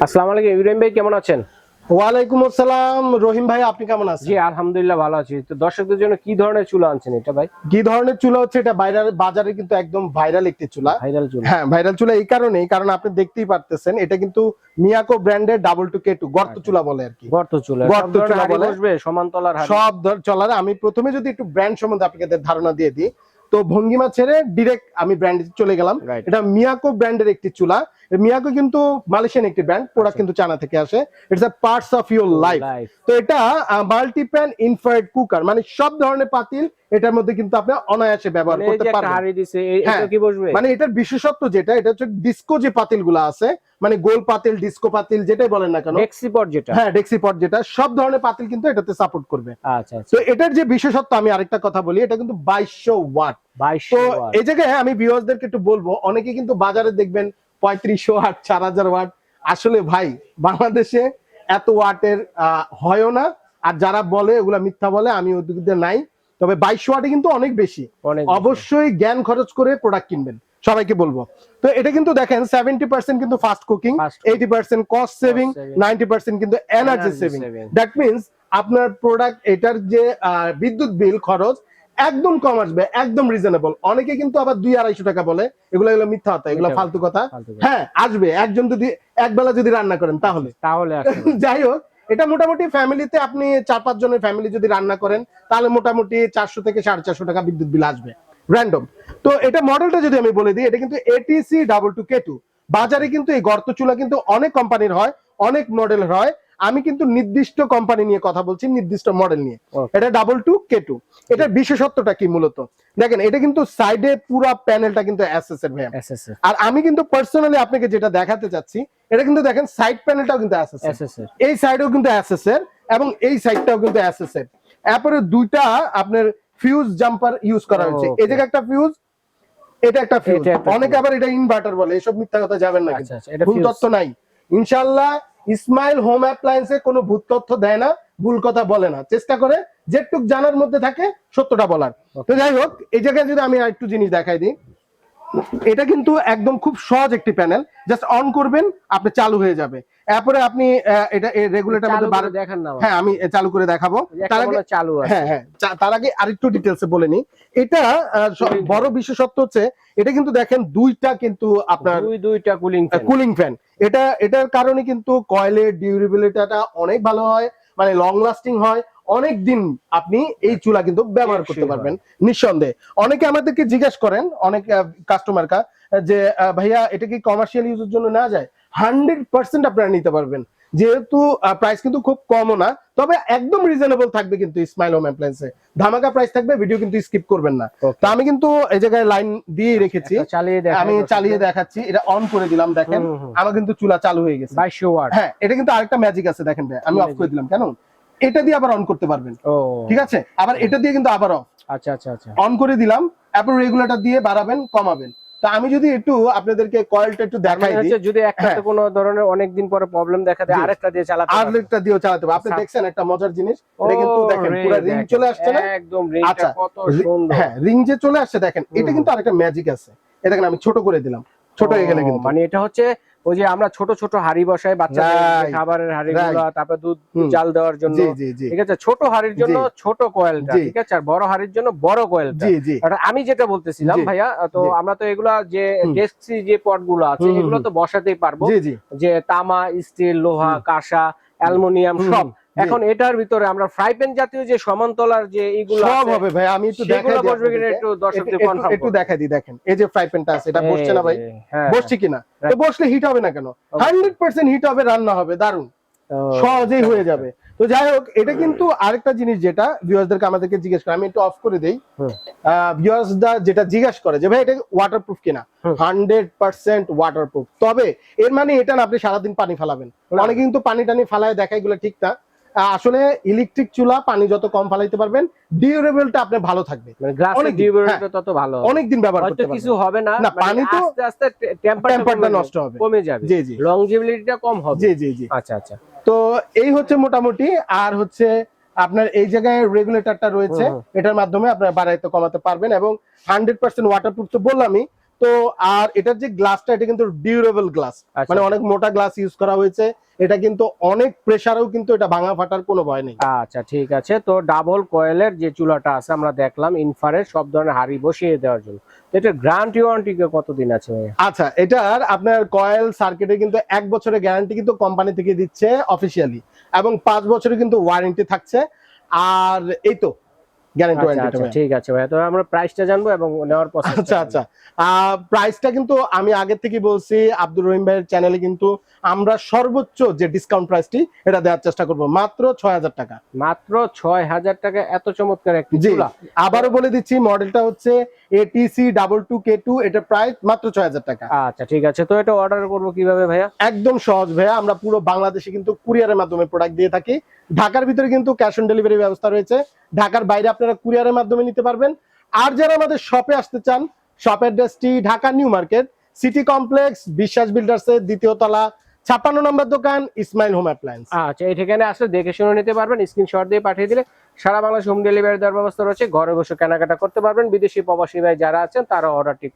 আসসালামু আলাইকুম ইব্রাহিম ভাই কেমন আছেন? ওয়ালাইকুম আসসালাম রহিম ভাই আপনি কেমন আছেন? জি আলহামদুলিল্লাহ ভালো আছি। তো দর্শকদের জন্য কি ধরনের চুলা আনছেন এটা ভাই? কি ধরনের চুলা হচ্ছে এটা? বাইরের বাজারে কিন্তু একদম ভাইরাল একটি চুলা। ভাইরাল চুলা। হ্যাঁ ভাইরাল চুলা এই কারণেই কারণ আপনি দেখতেই পারতেছেন এটা কিন্তু মিয়াকো ব্র্যান্ডের ডাবল টু কে টু গর্ত চুলা বলে আর কি। গর্ত চুলা গর্ত চুলা বলে। বসবে সমান্তলার সব ধর- চলার আমি প্রথমে যদি একটু ব্র্যান্ড সম্বন্ধে আপনাদের ধারণা দিয়ে দিই তো ভঙ্গিমা ছেড়ে ডিরেক্ট আমি ব্র্যান্ডে চলে গেলাম। এটা মিয়াকো ব্র্যান্ডের একটি চুলা। মিয়াকো কিন্তু মালয়েশিয়ান একটি ব্র্যান্ড প্রোডাক্ট কিন্তু চায়না থেকে আসে। It's a parts of your life তো এটা মাল্টিপ্যান ইনফ্রারেড কুকার মানে সব ধরনের পাতিল এটার মধ্যে কিন্তু আপনি অনায়াসে ব্যবহার মানে করতে পারবেন। হ্যাঁ, এটা কি বসবে? মানে এটার বিশেষত্ব যেটা এটা হচ্ছে ডিস্কো যে পাতিল আছে মানে গোল পাতিল ডিস্কো পাতিল যেটাই বলেন না কেন। ডেক্সিপট যেটা। হ্যাঁ ডেক্সিপট যেটা সব ধরনের পাতিল কিন্তু এটাতে সাপোর্ট করবে। আচ্ছা আচ্ছা। তো এটার যে বিশেষত্ব আমি আরেকটা কথা বলি এটা কিন্তু বাইশশো ওয়াট। 2200 তো এই জায়গায় আমি ভিউয়ার্সদেরকে একটু বলব অনেকে কিন্তু বাজারে দেখবেন পঁয়ত্রিশশো ওয়াট চার হাজার ওয়াট। আসলে ভাই বাংলাদেশে এত ওয়াটের হয়ও না। আর যারা বলে ওগুলা মিথ্যা বলে আমি ওদিকে নাই। তবে বাইশশো ওয়াটে কিন্তু অনেক বেশি। অবশ্যই জ্ঞান খরচ করে প্রোডাক্ট কিনবেন। সবাইকে বলব। তো এটা কিন্তু দেখেন সেভেন্টি পার্সেন্ট কিন্তু fast cooking eighty percent cost saving ninety percent কিন্তু এনার্জি সেভিং দ্যাট মিনস আপনার প্রোডাক্ট এটার যে আহ, বিদ্যুৎ বিল খরচ একদম কম আসবে একদম রিজনেবল অনেকে কিন্তু আবার দুই আড়াইশো টাকা বলে এগুলো এগুলো মিথ্যা কথা এগুলো ফালতু কথা হ্যাঁ আসবে একজন যদি একবেলা যদি রান্না করেন তাহলে। তাহলে যাই হোক এটা মোটামুটি ফ্যামিলিতে আপনি চার পাঁচ জনের ফ্যামিলি যদি রান্না করেন তাহলে মোটামুটি চারশো থেকে সাড়ে চারশো টাকা বিদ্যুৎ বিল আসবে। র্যান্ডম তো এটা মডেলটা যদি আমি বলে দিই এটা কিন্তু ATC double two K two বাজারে কিন্তু এই গর্ত চুলা কিন্তু অনেক কোম্পানির হয় অনেক মডেল হয়। আমি কিন্তু নির্দিষ্ট কোম্পানি নিয়ে কথা বলছি নির্দিষ্ট মডেল নিয়ে। এটা ডাবল টু কে টু এটার বিশেষত্বটা কি মূলত? দেখেন এটা কিন্তু সাইডে পুরা প্যানেলটা কিন্তু এসএস এর ভাইয়া। আর আমি কিন্তু পার্সোনালি আপনাকে যেটা দেখাতে চাচ্ছি এটা কিন্তু দেখেন সাইড প্যানেলটাও কিন্তু এসএস এই সাইডেও কিন্তু অ্যাসেস এর এবং এই সাইডটাও কিন্তু এর। এরপরে দুইটা আপনার ফিউজ জাম্পার ইউজ করা হয়েছে। Okay. এই জায়গায় একটা ফিউজ এটা একটা ফিউজ অনেকে আবার এটা ইনভার্টার বলে এসব মিথ্যা কথা যাবেন না আচ্ছা, কিন্তু। আচ্ছা, ভুল তথ্য নাই। ইনশাআল্লাহ ইসমাইল হোম অ্যাপ্লায়েন্সে কোনো ভূত তথ্য দেয় না ভুল কথা বলে না। চেষ্টা করে যেটুক জানার মধ্যে থাকে সত্যটা বলার। তো যাই হোক এই জায়গায় যদি আমি আরেকটু জিনিস দেখাই দিই এটা কিন্তু একদম খুব সহজ একটি প্যানেল। জাস্ট অন করবেন আপনি চালু হয়ে যাবে। এরপরে আপনি এটা রেগুলেটর মধ্যে দেখান না হ্যাঁ আমি চালু করে দেখাবো। তার আগে চালু আছে। হ্যাঁ হ্যাঁ। তার আগে আরেকটু ডিটেলসে বলে নি এটা বড় বিশেষত্ব হচ্ছে এটা কিন্তু দেখেন দুইটা কিন্তু আপনার দুই দুইটা কুলিং ফ্যান কুলিং ফ্যান এটা এটার কারণে কিন্তু কয়েলের ডিউরেবিলিটিটা অনেক ভালো হয়। মানে লং লাস্টিং হয় অনেক দিন আপনি এই চুলা কিন্তু ব্যবহার করতে পারবেন নিঃসন্দেহে। অনেকে আমাদেরকে জিজ্ঞেস করেন অনেক কাস্টমার কা যে ভাইয়া এটা কি কমার্শিয়াল ইউজের জন্য না যায়? হান্ড্রেড পার্সেন্ট আপনারা নিতে পারবেন। যেহেতু প্রাইস কিন্তু খুব কমও না তবে একদম রিজনেবল থাকবে কিন্তু স্মাইল হোম অ্যাপ্লায়েন্সে ধামাকা প্রাইস থাকবে ভিডিও কিন্তু স্কিপ করবেন না। তো আমি কিন্তু এই জায়গায় লাইন দিয়ে রেখেছি। চালিয়ে দেখান আমি চালিয়ে দেখাচ্ছি এটা অন করে দিলাম দেখেন। আমার কিন্তু চুলা চালু হয়ে গেছে। 2200 ওয়াট হ্যাঁ এটা কিন্তু আরেকটা ম্যাজিক আছে দেখেন ভাই আমি অফ করে দিলাম কেন এটা দিয়ে আবার অন করতে পারবেন। ও। ঠিক আছে? আবার এটা দিয়ে কিন্তু আবার অফ আচ্ছা আচ্ছা আচ্ছা। অন করে দিলাম তারপর রেগুলেটর দিয়ে বাড়াবেন কমাবেন। তো আমি যদি একটু আপনাদেরকে কয়েলটা একটু দেখাই দিই। যদি একটাতে হ্যাঁ। কোনো ধরনের অনেক দিন পরে প্রবলেম দেখা দেয় আরেকটা দিয়ে চালাতে আর আরেকটা দিয়েও চালাতে হবে আপনি আচ্ছা। দেখছেন একটা মজার জিনিস? এটা কিন্তু দেখেন পুরো রিং চলে আসছে না? একদম রিংটা আচ্ছা, কত সুন্দর। হ্যাঁ রিং যে চলে আসছে দেখেন এটা কিন্তু আরেকটা ম্যাজিক আছে। এটা দেখেন আমি ছোট করে দিলাম। ছোট হয়ে গেলে কিন্তু। মানে এটা হচ্ছে ওই যে আমরা ছোট ছোট হাড়ি বসাই বাচ্চাদের খাবারের হাড়িগুলো তারপর দুধ চাল দেওয়ার জন্য। ঠিক আছে? ছোট হাড়ির জন্য ছোট কয়েলটা ঠিক আছে? আর বড় হাড়ির জন্য বড় কয়েলটা। আমি যেটা বলতেছিলাম ভাইয়া তো আমরা তো এগুলা যে। ডেস্কি যে পটগুলো আছে এগুলো তো বসাতেই পারব। যে তামা স্টিল লোহা কাঁসা অ্যালমোনিয়াম সব। এখন এটার ভিতরে আমরা ফ্রাই প্যান জাতীয় যে সমান্তলার যে এইগুলো সব হবে ভাই আমি একটু দেখাই দিই বসবে কিনা একটু দর্শকদের কনফার্ম একটু দেখাই দিই দেখেন। এই যে ফ্রাই প্যানটা আছে এটা বসছে না ভাই? বসছে কিনা? তো বসলে হিট হবে না কেন? হান্ড্রেড পার্সেন্ট হিট হবে রান্না হবে দারুণ সহজেই হয়ে যাবে। তো যাই হোক এটা কিন্তু আরেকটা জিনিস যেটা ভিউয়ার্সদেরকে আমাদেরকে জিজ্ঞেস করে আমি একটু অফ করে দেই। ভিউয়ার্সরা যেটা জিজ্ঞেস করে যে ভাই এটা ওয়াটারপ্রুফ কিনা। হান্ড্রেড পার্সেন্ট ওয়াটারপ্রুফ তবে এর মানে এটা না আপনি সারাদিন পানি ফালাবেন। অনেকে কিন্তু পানি টানি ফালায় দেখা এগুলো ঠিক না। আসলে ইলেকট্রিক চুলা পানি যত কম ফালাইতে পারবেন ডিউরেবলটা আপনার ভালো থাকবে। মানে গ্লাসের অনেক- তত ভালো হবে। অনেকদিন ব্যবহার করতে কিছু হবে না না, মানে পানি তো আস্তে আস্তে টেম্পারটা নষ্ট হবে। কমে যাবে। জি জি। লংজিবিলিটিটা কম হবে। জি জি জি। আচ্ছা আচ্ছা। তো এই হচ্ছে মোটামুটি আর হচ্ছে আপনার এই জায়গায় রেগুলেটরটা রয়েছে এটার মাধ্যমে আপনার বাড়াইতে কমাতে পারবেন এবং হান্ড্রেড পার্সেন্ট ওয়াটারপ্রুফ তো বললামই তো আর এটার যে গ্লাসটা এটা কিন্তু ডিউরেবল গ্লাস আচ্ছা। মানে অনেক মোটা গ্লাস ইউজ করা হয়েছে। এটা কিন্তু অনেক প্রেসারেও কিন্তু এটা ভাঙা ফাটার কোনো ভয় নেই। আচ্ছা ঠিক আছে। তো ডাবল কয়েলের যে চুলাটা আছে আমরা দেখলাম ইনফারের সব ধরনের হাড়ি বসিয়ে দেওয়ার জন্য। তো এটার গ্যারান্টি ওয়ারেন্টি কতদিন আছে আচ্ছা এটার আপনার কয়েল সার্কিটে কিন্তু এক বছরের গ্যারান্টি কিন্তু কোম্পানি থেকে দিচ্ছে অফিসিয়ালি এবং পাঁচ বছরের কিন্তু ওয়ারেন্টি থাকছে। আর এই তো গ্যারান্টি আচ্ছা আচ্ছা ওয়ারেন্টি ঠিক আছে ভাই তো আমরা প্রাইসটা জানব এবং নেওয়ার আচ্ছা আচ্ছা। প্রাইসটা কিন্তু আমি আগে থেকে বলছি আব্দুর রহিম ভাইয়ের চ্যানেলে কিন্তু আমরা সর্বোচ্চ যে ডিসকাউন্ট প্রাইসটি এটা দেওয়ার চেষ্টা করব। মাত্র ছয় হাজার টাকা। মাত্র ছয় হাজার টাকা এত চমৎকার একটি চুলা। আবারও বলে দিচ্ছি মডেলটা হচ্ছে ATC double two K two এটা প্রাইস মাত্র ছয় হাজার টাকা। আচ্ছা ঠিক আছে। তো এটা অর্ডার করব কীভাবে ভাইয়া? একদম সহজ ভাইয়া আমরা পুরো বাংলাদেশে কিন্তু কুরিয়ারের মাধ্যমে প্রোডাক্ট দিয়ে থাকি। ঢাকার ভিতরে কিন্তু ক্যাশ অন ডেলিভারি ব্যবস্থা রয়েছে। ঢাকার বাইরে আপনারা কুরিয়ারের মাধ্যমে নিতে পারবেন। আর যারা আমাদের শপে আসতে চান শপ অ্যাড্রেসটি Dhaka new market city complex Biswas বিল্ডার্সের দ্বিতীয় তলা ছাপ্পান্ন নম্বর দোকান ইসমাইল হোম অ্যাপ্লায়েন্স আচ্ছা এই ঠিকানে আসলে দেখে শুনে নিতে পারবেন স্ক্রিনশট দিয়ে পাঠিয়ে দিলে সারা বাংলাদেশ হোম ডেলিভারি দেওয়ার ব্যবস্থা রয়েছে। ঘরে বসে কেনাকাটা করতে পারবেন। বিদেশি প্রবাসী ভাই যারা আছেন তারা অর্ডারটি